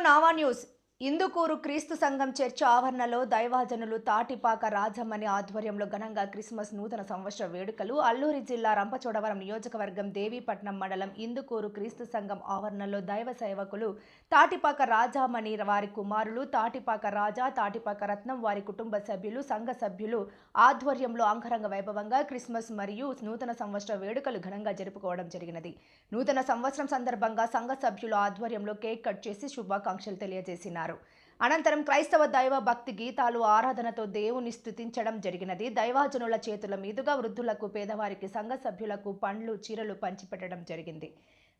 నావా న్యూస్ ఇందుకూరు క్రీస్తు సంఘం చర్చ్ ఆవరణలో దైవాజనులు తాటిపాక రాజమ్మని ఆధ్వర్యంలో ఘనంగా క్రిస్మస్ నూతన సంవత్సర వేడుకలు. అల్లూరి జిల్లా రంపచోడవరం నియోజకవర్గం దేవీపట్నం మండలం ఇందుకూరు క్రీస్తు సంఘం ఆవరణలో దైవ సేవకులు తాటిపాక రాజామణి వారి కుమారులు తాటిపాక రాజా తాటిపాక రత్నం వారి కుటుంబ సభ్యులు సంఘ సభ్యులు ఆధ్వర్యంలో అంగరంగ వైభవంగా క్రిస్మస్ మరియు నూతన సంవత్సర వేడుకలు ఘనంగా జరుపుకోవడం జరిగినది. నూతన సంవత్సరం సందర్భంగా సంఘ సభ్యుల ఆధ్వర్యంలో కేక్ కట్ చేసి శుభాకాంక్షలు తెలియజేసినారు. అనంతరం క్రైస్తవ దైవ భక్తి గీతాలు ఆరాధనతో దేవుని స్తుతించడం జరిగినది. దైవాజనుల చేతుల మీదుగా వృద్ధులకు పేదవారికి సంఘ సభ్యులకు పండ్లు చీరలు పంచిపెట్టడం జరిగింది.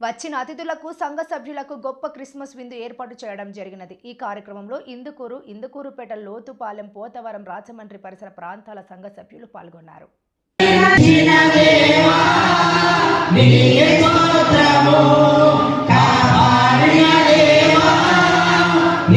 వచ్చిన అతిథులకు సంఘ సభ్యులకు గొప్ప క్రిస్మస్ విందు ఏర్పాటు చేయడం జరిగినది. ఈ కార్యక్రమంలో ఇందుకూరు ఇందుకూరుపేట లోతుపాలెం పోతవరం రాజమండ్రి పరిసర ప్రాంతాల సంఘ సభ్యులు పాల్గొన్నారు.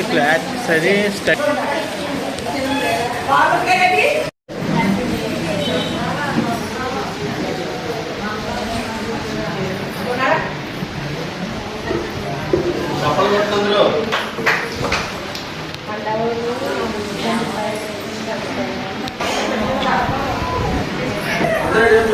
అది క్లాత్స్ అది స్టక్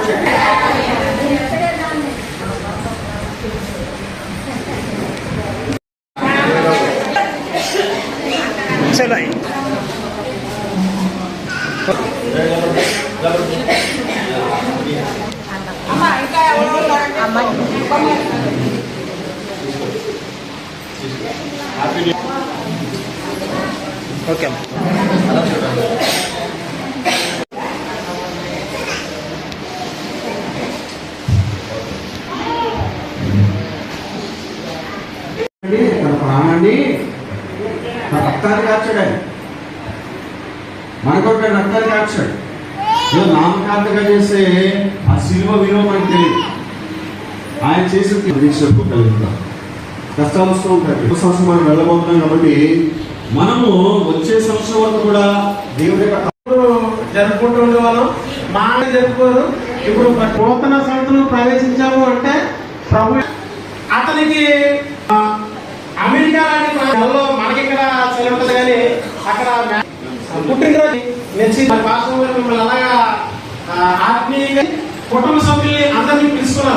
Thank you. ఓకే. అమ్మా అండి, తన ప్రాణాన్ని తన రక్తాన్ని మన కొరకు రక్తాన్ని కాచాడు ఏదో నామకాంతగా చేసే ఆ సిల్వ విలువ మనకు తెలియదు. ఆయన చేసిన పరీక్షకు కలుగుతాం. కష్టాలు వస్తూ ఉంటాయి ఈ సంవత్సరం మనం వెళ్ళబోతున్నాం కాబట్టి మనము వచ్చే సంవత్సరం వరకు కూడా దేవుడి యొక్క జరుపుకుంటూ ఉండేవాళ్ళం. మా జరుపుకోరు. ఇప్పుడు నూతన సంవత్సరం ప్రవేశించాము అంటే ప్రభు అతనికి అమెరికా లాంటి మనకి ఇక్కడ సెలవు కానీ అక్కడ పుట్టినరోజు మెచ్చి భాష మిమ్మల్ని అలాగా ఆత్మీయంగా కుటుంబ సభ్యుల్ని అందరినీ పిలుచుకున్నారు